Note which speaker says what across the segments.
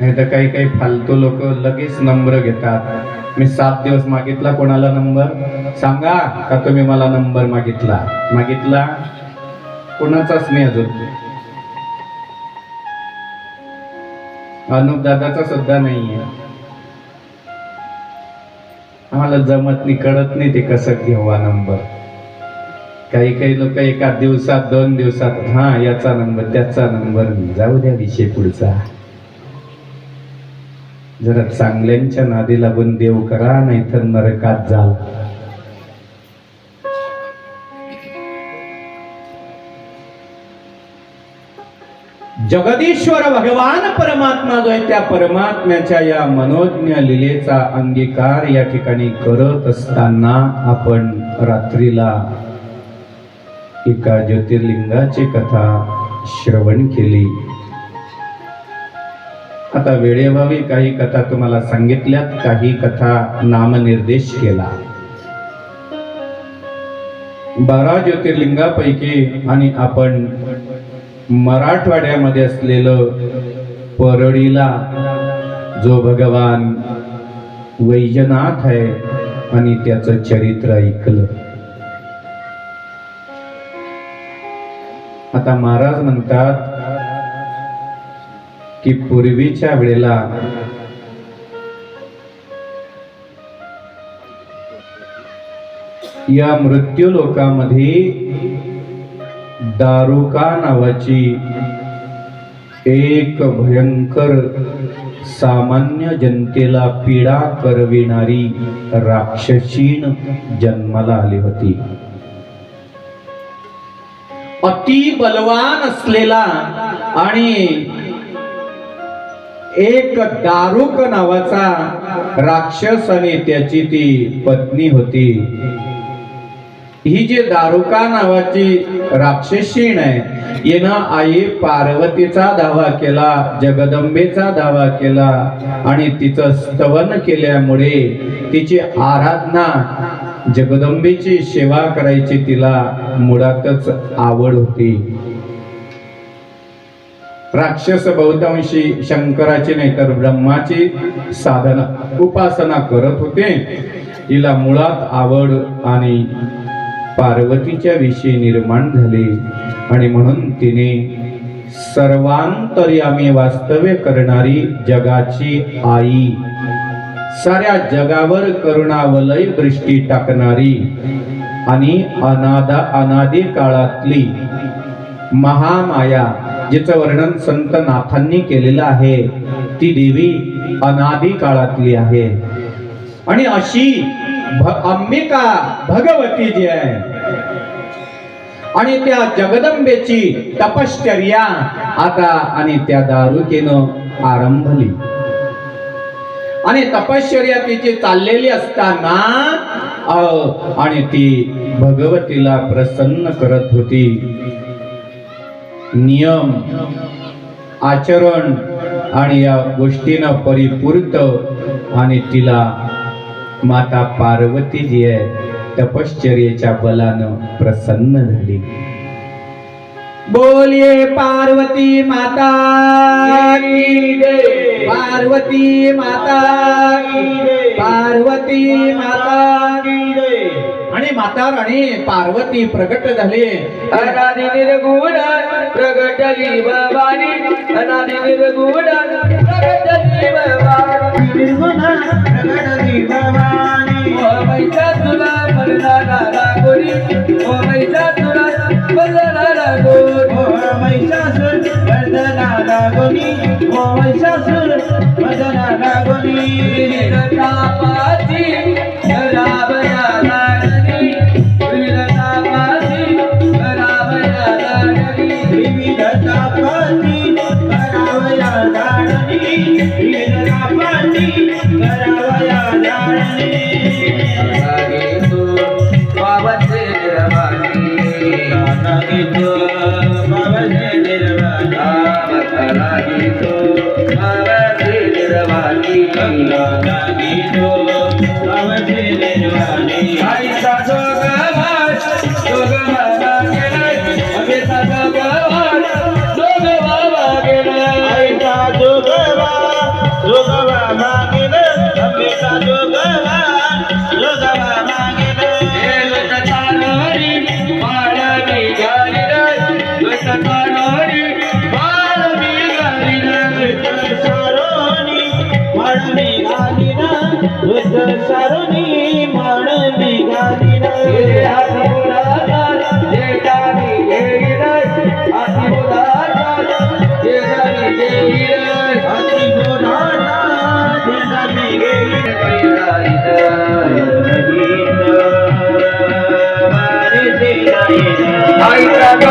Speaker 1: नाही तर काही काही फालतू लोक लगेच नंबर घेतात. मी सात दिवस मागितला कोणाला नंबर? सांगा का तुम्ही मला नंबर मागितला? मागितला? कोणाचाच नाही अजून. अनुप दादाचा सुद्धा नाहीये. आम्हाला जमत नाही कळत नाही ते कसं घेवा नंबर. काही काही लोक एका दिवसात दोन दिवसात हा याचा नंबर त्याचा नंबर. जाऊ द्या विषय पुढचा. जरा चांगल्यांच्या नादीला पण देव करा नाहीतर नरकात जाल. जगदीश्वर भगवान परमात्मा जो आहे त्या परमात्म्याच्या या मनोज्ञ लिलेचा अंगीकार या ठिकाणी करत असताना आपण रात्रीला एका ज्योतिर्लिंगाची कथा श्रवण केली. आता वेळेभावी काही कथा तुम्हाला सांगितल्यात काही कथा नामनिर्देश केला. बारा ज्योतिर्लिंगापैकी आणि आपण मराठवाड्यामध्ये असलेलं परळीला जो भगवान वैजनाथ आहे आणि त्याचं चरित्र ऐकलं. आता महाराज म्हणतात की पूर्वीच्या वेळेला या मृत्यू लोकामध्ये दारुका नावाची एक भयंकर सामान्य जनतेला पीडा करविणारी राक्षसीन जन्माला आली होती. अति बलवान असलेला आणि एक दारुक नावाचा राक्षस आणि त्याची ती पत्नी होती. ही जी दारुका नावाची राक्षसीण आहे येणं आई पार्वतीचा दावा केला जगदंबेचा दावा केला आणि तिचं स्तवन केल्यामुळे तिची आराधना जगदंबेची सेवा करायची तिला मुळातच आवड होती. राक्षस बहुतांशी शंकराची नाही तर ब्रह्माची साधना उपासना करत होते. तिला मुळात आवड आणि पार्वतीच्या विषयी निर्माण झाली. आणि म्हणून तिने सर्वांतर्यामी वास्तव्य करणारी जगाची आई साऱ्या जगावर करुणावलय दृष्टी टाकणारी आणि अनादा अनादी काळातली महामाया जिचं वर्णन संत नाथांनी केलेलं आहे. ती देवी अनादी काळातली आहे. आणि अशी अंबिका भगवती जी आहे आणि त्या जगदंबेची तपश्चर्या आता आणि त्या दारुकेनं आरंभली. आणि तपश्चर्या तिची चाललेली असताना अ, आणि ती भगवतीला प्रसन्न करत होती. नियम आचरण आणि या गोष्टीनं परिपूर्त आणि तिला माता पार्वती जी आहे तपश्चर्येच्या बलानं प्रसन्न झाली. बोलिये पार्वती माता पार्वती माता पार्वती माता माता राणी पार्वती प्रकट झाली.
Speaker 2: अनादि निर्गुण प्रगटली भवानी अनादि निर्गुण प्रगटली भवानी ओ मैसा तुला मरणारा रागोरी ओ मैसा तुला मरणारा रागोरी. विविध तापाची रावया लाडणी Hare Krishna হয়তো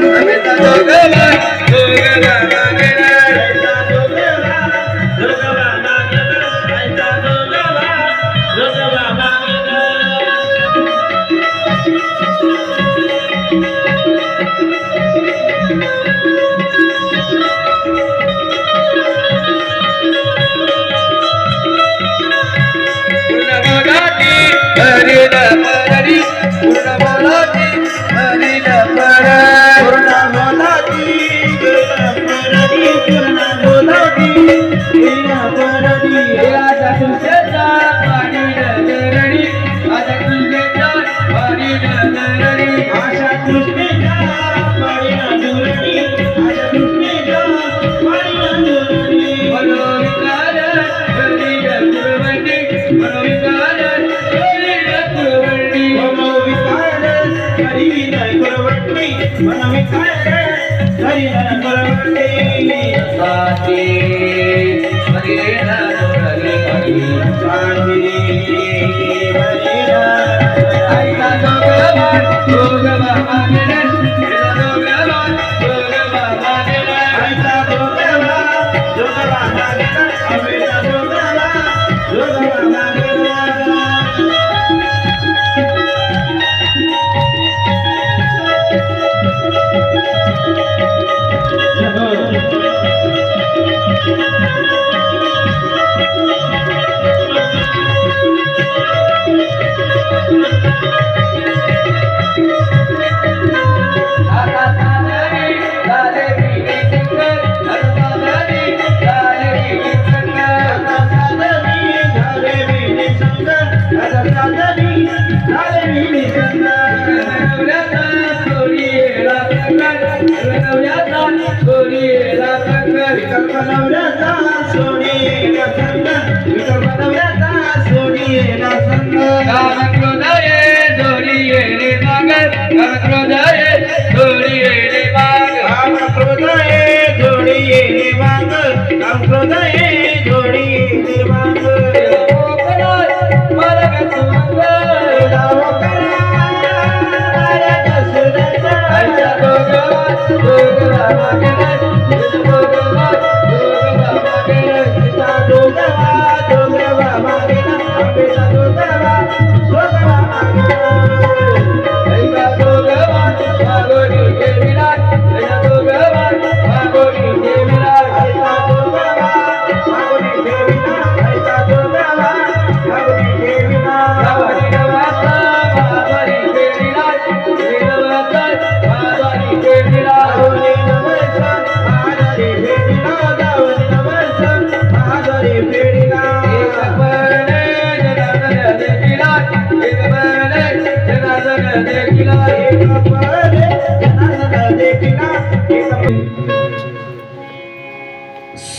Speaker 2: யோகவமனே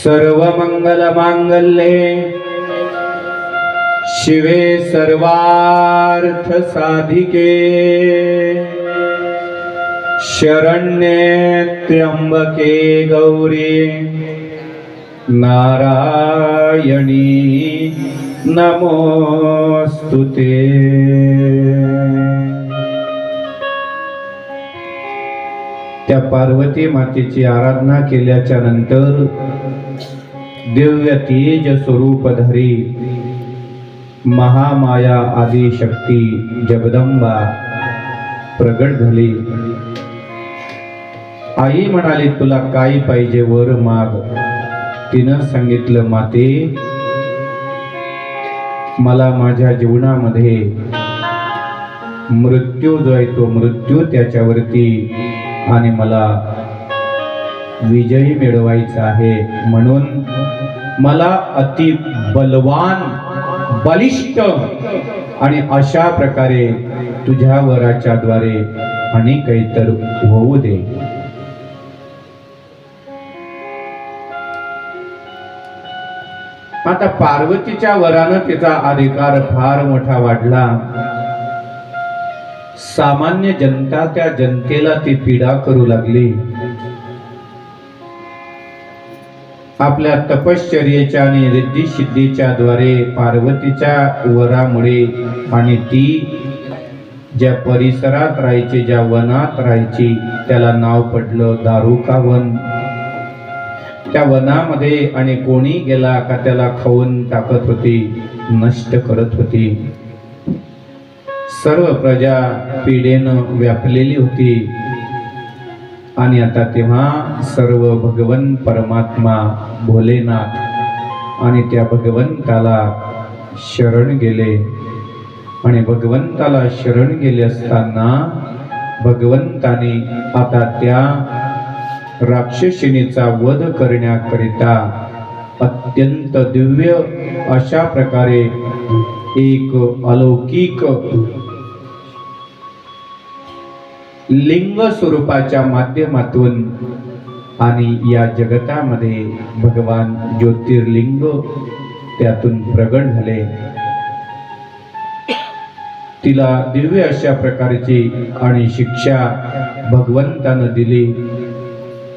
Speaker 1: सर्व मंगल मांगल्ये शिवे सर्वार्थ साधिके शरण्ये त्र्यंबके गौरी नारायणी नमोस्तुते त्या पार्वती मातेची आराधना केल्याच्यानंतर दिव्य तेज स्वरूपधारी महामाया आदी शक्ती जगदंबा प्रगट झाली. आई म्हणाली तुला काय पाहिजे वर माग? तिनं सांगितलं माते मला माझ्या जीवनामध्ये मृत्यू जो आहे तो मृत्यू त्याच्यावरती आणि मला विजयी मिळवायचा आहे म्हणून मला अति बलवान बलिष्ठ आणि अशा प्रकारे तुझ्या वराच्या द्वारे आणि काहीतर होऊ दे. आता पार्वतीच्या वरानं तिचा अधिकार फार मोठा वाढला. सामान्य जनता त्या जनतेला ती पीडा करू लागली. आपल्या तपश्चर्येच्या आणि रिद्धी सिद्धीच्या द्वारे पार्वतीच्या वरामुळे आणि ती ज्या परिसरात राहायची ज्या वनात राहायची त्याला नाव पडलं दारुका वन त्या वनामध्ये आणि कोणी गेला का त्याला खाऊन टाकत होती नष्ट करत होती. सर्व प्रजा पीडेनं व्यापलेली होती. आणि आता तेव्हा सर्व भगवन परमात्मा भोलेनाथ आणि त्या भगवंताला शरण गेले. आणि भगवंताला शरण गेले असताना भगवंताने आता त्या राक्षसिनीचा वध करण्याकरिता अत्यंत दिव्य अशा प्रकारे एक अलौकिक लिंग स्वरूपाच्या माध्यमातून आणि या जगतामध्ये भगवान ज्योतिर्लिंग त्यातून प्रगट झाले. तिला दिव्य अशा प्रकारची आणि शिक्षा भगवंतानं दिली.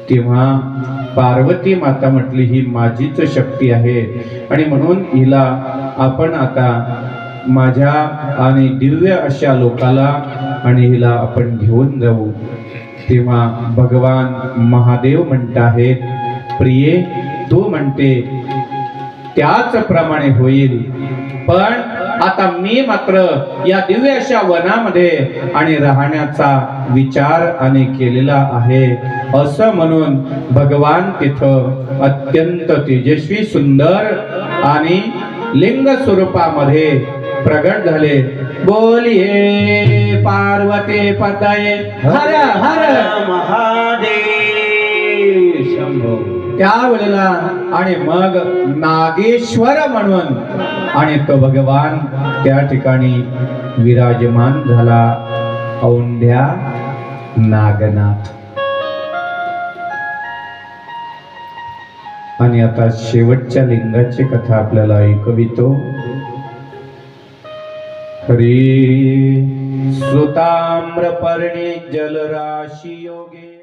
Speaker 1: तेव्हा पार्वती माता म्हटली ही माझीच शक्ती आहे. आणि म्हणून हिला आपण आता माझ्या आणि दिव्य अशा लोकाला आणि हिला आपण घेऊन जाऊ. तेव्हा भगवान महादेव म्हणत आहेत प्रिये तू म्हणते त्याच प्रमाणे होईल. पण आता मी मात्र या दिव्य अशा वनामध्ये आणि राहण्याचा विचार आणि केलेला आहे. असं म्हणून भगवान तिथं अत्यंत तेजस्वी सुंदर आणि लिंग स्वरूपामध्ये प्रगट झाले. बोलिये पार्वती पतये. हर हर
Speaker 2: महादेव. शंभो.
Speaker 1: त्यावेळेला आणि मग नागेश्वर म्हणून. आणि तो भगवान त्या ठिकाणी विराजमान झाला. औंढ्या नागनाथ. आणि आता शेवटच्या लिंगाची कथा आपल्याला ऐकवितो. श्री सुताम्रपर्णी जलराशि योगे